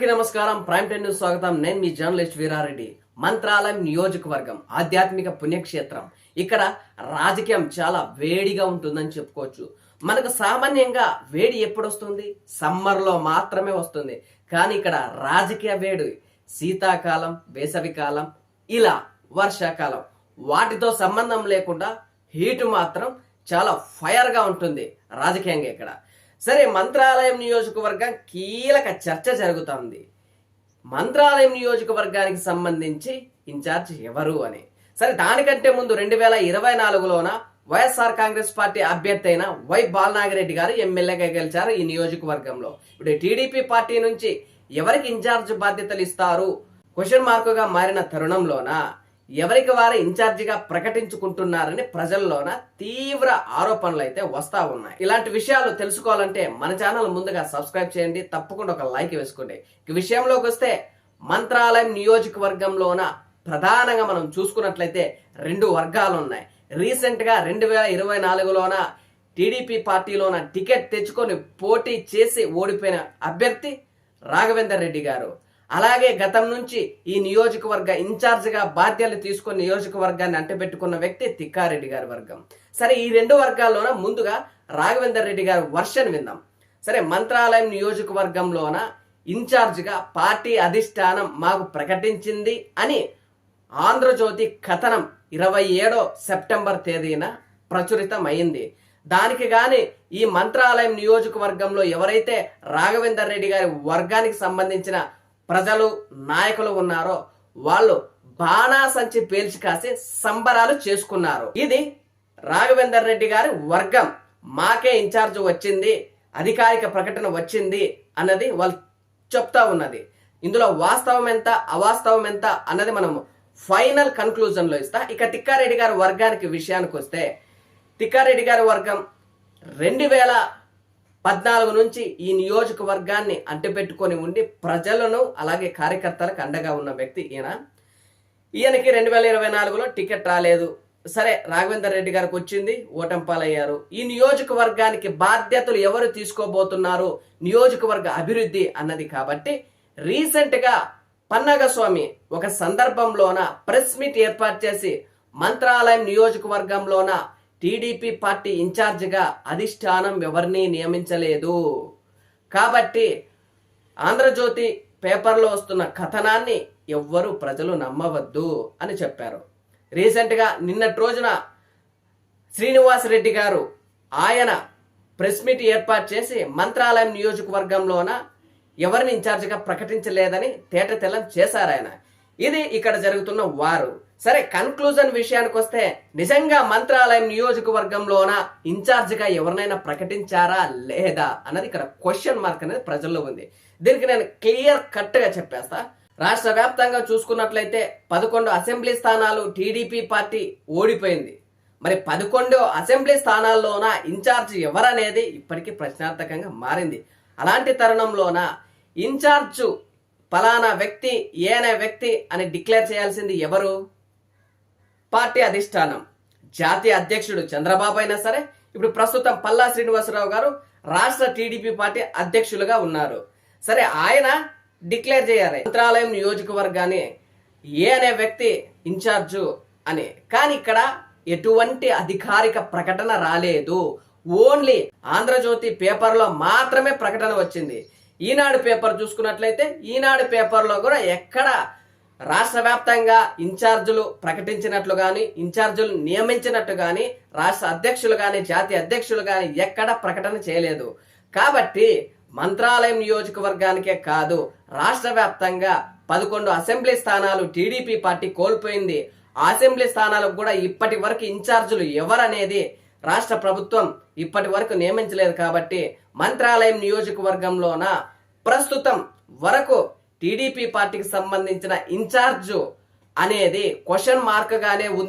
అందరికీ నమస్కారం. Prime ten news స్వాగతం. నేను మీ జర్నలిస్ట్ వీరారెడ్డి. మంత్రాలయం నియోజకవర్గం ఆధ్యాత్మిక పుణ్యక్షేత్రం. ఇక్కడ రాజకీయం చాలా వేడిగా ఉంటుందని చెప్పుకోవచ్చు. మనకు సామాన్యంగా వేడి ఎప్పుడు వస్తుంది సమ్మర్లో మాత్రమే వస్తుంది. కానీ ఇక్కడ రాజకీయ వేడి. శీతాకాలం వేసవికాలం ఇలా వర్షాకాలం. వాటితో సంబంధం లేకుండా హీటు మాత్రం చాలా ఫైర్గా ఉంటుంది రాజకీయంగా ఇక్కడ. సరే మంత్రాలయం నియోజకవర్గం కీలక చర్చ జరుగుతోంది. మంత్రాలయం నియోజకవర్గానికి సంబంధించి ఇన్ఛార్జ్ ఎవరు అని. సరే దానికంటే ముందు రెండు వేల ఇరవై నాలుగులోన వైఎస్ఆర్ కాంగ్రెస్ పార్టీ అభ్యర్థి అయిన వై బాలనాగిరెడ్డి గారు ఎమ్మెల్యేగా గెలిచారు ఈ నియోజకవర్గంలో. ఇప్పుడు టీడీపీ పార్టీ నుంచి ఎవరికి ఇన్ఛార్జ్ బాధ్యతలు ఇస్తారు? క్వశ్చన్ మార్కుగా మారిన తరుణంలోన ఎవరికి వారు ఇన్ఛార్జిగా ప్రకటించుకుంటున్నారని ప్రజల్లోన తీవ్ర ఆరోపణలు అయితే వస్తా ఉన్నాయి. ఇలాంటి విషయాలు తెలుసుకోవాలంటే మన ఛానల్ ముందుగా సబ్స్క్రైబ్ చేయండి. తప్పకుండా ఒక లైక్ వేసుకోండి. ఈ విషయంలోకి వస్తే మంత్రాలయం నియోజకవర్గంలోన ప్రధానంగా మనం చూసుకున్నట్లయితే రెండు వర్గాలు ఉన్నాయి. రీసెంట్గా రెండు వేల ఇరవై నాలుగులోన టీడీపీ పార్టీలోన టికెట్ తెచ్చుకొని పోటీ చేసి ఓడిపోయిన అభ్యర్థి రాఘవేందర్ రెడ్డి గారు. అలాగే గతం నుంచి ఈ నియోజకవర్గ ఇన్ఛార్జిగా బాధ్యతలు తీసుకుని నియోజకవర్గాన్ని అంటబెట్టుకున్న వ్యక్తి తిక్కారెడ్డి గారి వర్గం. సరే ఈ రెండు వర్గాల్లోన ముందుగా రాఘవేందర్ రెడ్డి గారి వర్షన్ విందాం. సరే మంత్రాలయం నియోజకవర్గంలోన ఇన్ఛార్జిగా పార్టీ అధిష్టానం మాకు ప్రకటించింది అని ఆంధ్రజ్యోతి కథనం ఇరవై ఏడో సెప్టెంబర్ తేదీన ప్రచురితమైంది. దానికి గాని ఈ మంత్రాలయం నియోజకవర్గంలో ఎవరైతే రాఘవేందర్ రెడ్డి గారి వర్గానికి సంబంధించిన ప్రజలు నాయకులు ఉన్నారో వాళ్ళు బాణాసంచి పేల్చి కాసి సంబరాలు చేసుకున్నారు. ఇది రాఘవేందర్ రెడ్డి గారి వర్గం. మాకే ఇన్ఛార్జ్ వచ్చింది అధికారిక ప్రకటన వచ్చింది అన్నది వాళ్ళు చెప్తా ఉన్నది. ఇందులో వాస్తవం ఎంత అవాస్తవం ఎంత అన్నది మనం ఫైనల్ కన్క్లూజన్లో ఇస్తా. ఇక తిక్కారెడ్డి గారి వర్గానికి విషయానికి వస్తే తిక్కారెడ్డి గారి వర్గం రెండు వేల పద్నాలుగు నుంచి ఈ నియోజకవర్గాన్ని అంటిపెట్టుకొని ఉండి ప్రజలను అలాగే కార్యకర్తలకు అండగా ఉన్న వ్యక్తి ఈయన. ఈయనకి రెండు వేల ఇరవై నాలుగులో టికెట్ రాలేదు. సరే రాఘవేందర్ రెడ్డి గారికి వచ్చింది ఓటంపాలయ్యారు ఈ నియోజకవర్గానికి బాధ్యతలు ఎవరు తీసుకోబోతున్నారు? నియోజకవర్గ అభివృద్ధి అన్నది కాబట్టి రీసెంట్గా పన్నగస్వామి ఒక సందర్భంలోన ప్రెస్ మీట్ ఏర్పాటు చేసి మంత్రాలయం నియోజకవర్గంలోన టీడీపీ పార్టీ ఇన్ఛార్జిగా అధిష్టానం ఎవరిని నియమించలేదు. కాబట్టి ఆంధ్రజ్యోతి పేపర్లో వస్తున్న కథనాన్ని ఎవ్వరు ప్రజలు నమ్మవద్దు అని చెప్పారు. రీసెంట్గా నిన్నటి రోజున శ్రీనివాస్ రెడ్డి గారు ఆయన ప్రెస్ మీట్ ఏర్పాటు చేసి మంత్రాలయం నియోజకవర్గంలోన ఎవరిని ఇన్ఛార్జిగా ప్రకటించలేదని తేట తెల్లం చేశారు ఆయన ఇది ఇక్కడ జరుగుతున్న వారు. సరే కన్క్లూజన్ విషయానికి వస్తే నిజంగా మంత్రాలయం నియోజకవర్గంలోన ఇన్ఛార్జిగా ఎవరినైనా ప్రకటించారా లేదా అన్నది ఇక్కడ క్వశ్చన్ మార్క్ అనేది ప్రజల్లో ఉంది. దీనికి నేను క్లియర్ కట్గా చెప్పేస్తా. రాష్ట్ర వ్యాప్తంగా చూసుకున్నట్లయితే పదకొండు అసెంబ్లీ స్థానాలు టీడీపీ పార్టీ ఓడిపోయింది. మరి పదకొండు అసెంబ్లీ స్థానాల్లోన ఇన్ఛార్జ్ ఎవరనేది ఇప్పటికీ ప్రశ్నార్థకంగా మారింది. అలాంటి తరుణంలోన ఇన్ఛార్జ్ ఫలానా వ్యక్తి ఏనే వ్యక్తి అని డిక్లేర్ చేయాల్సింది ఎవరు? పార్టీ అధిష్టానం. జాతీయ అధ్యక్షుడు చంద్రబాబు అయినా సరే ఇప్పుడు ప్రస్తుతం పల్లా శ్రీనివాసరావు గారు రాష్ట్ర టీడీపీ పార్టీ అధ్యక్షులుగా ఉన్నారు. సరే ఆయన డిక్లేర్ చేయాలి. మంత్రాలయం నియోజకవర్గాన్ని ఏ అనే వ్యక్తి ఇన్ఛార్జు అని. కానీ ఇక్కడ ఎటువంటి అధికారిక ప్రకటన రాలేదు. ఓన్లీ ఆంధ్రజ్యోతి పేపర్లో మాత్రమే ప్రకటన వచ్చింది. ఈనాడు పేపర్ చూసుకున్నట్లయితే ఈనాడు పేపర్లో కూడా ఎక్కడ రాష్ట్ర వ్యాప్తంగా ఇన్ఛార్జులు ప్రకటించినట్లు కానీ ఇన్ఛార్జులు నియమించినట్టు కానీ రాష్ట్ర అధ్యక్షులు కానీ జాతీయ అధ్యక్షులు కానీ ఎక్కడ ప్రకటన చేయలేదు. కాబట్టి మంత్రాలయం నియోజకవర్గానికే కాదు రాష్ట్ర వ్యాప్తంగా పదకొండు అసెంబ్లీ స్థానాలు టీడీపీ పార్టీ కోల్పోయింది. అసెంబ్లీ స్థానాలకు కూడా ఇప్పటి వరకు ఇన్ఛార్జులు ఎవరనేది రాష్ట్ర ప్రభుత్వం ఇప్పటి వరకు నియమించలేదు కాబట్టి మంత్రాలయం నియోజకవర్గంలోన ప్రస్తుతం వరకు టీడీపీ పార్టీకి సంబంధించిన ఇన్ఛార్జు అనేది క్వశ్చన్ మార్క్గానే ఉంది.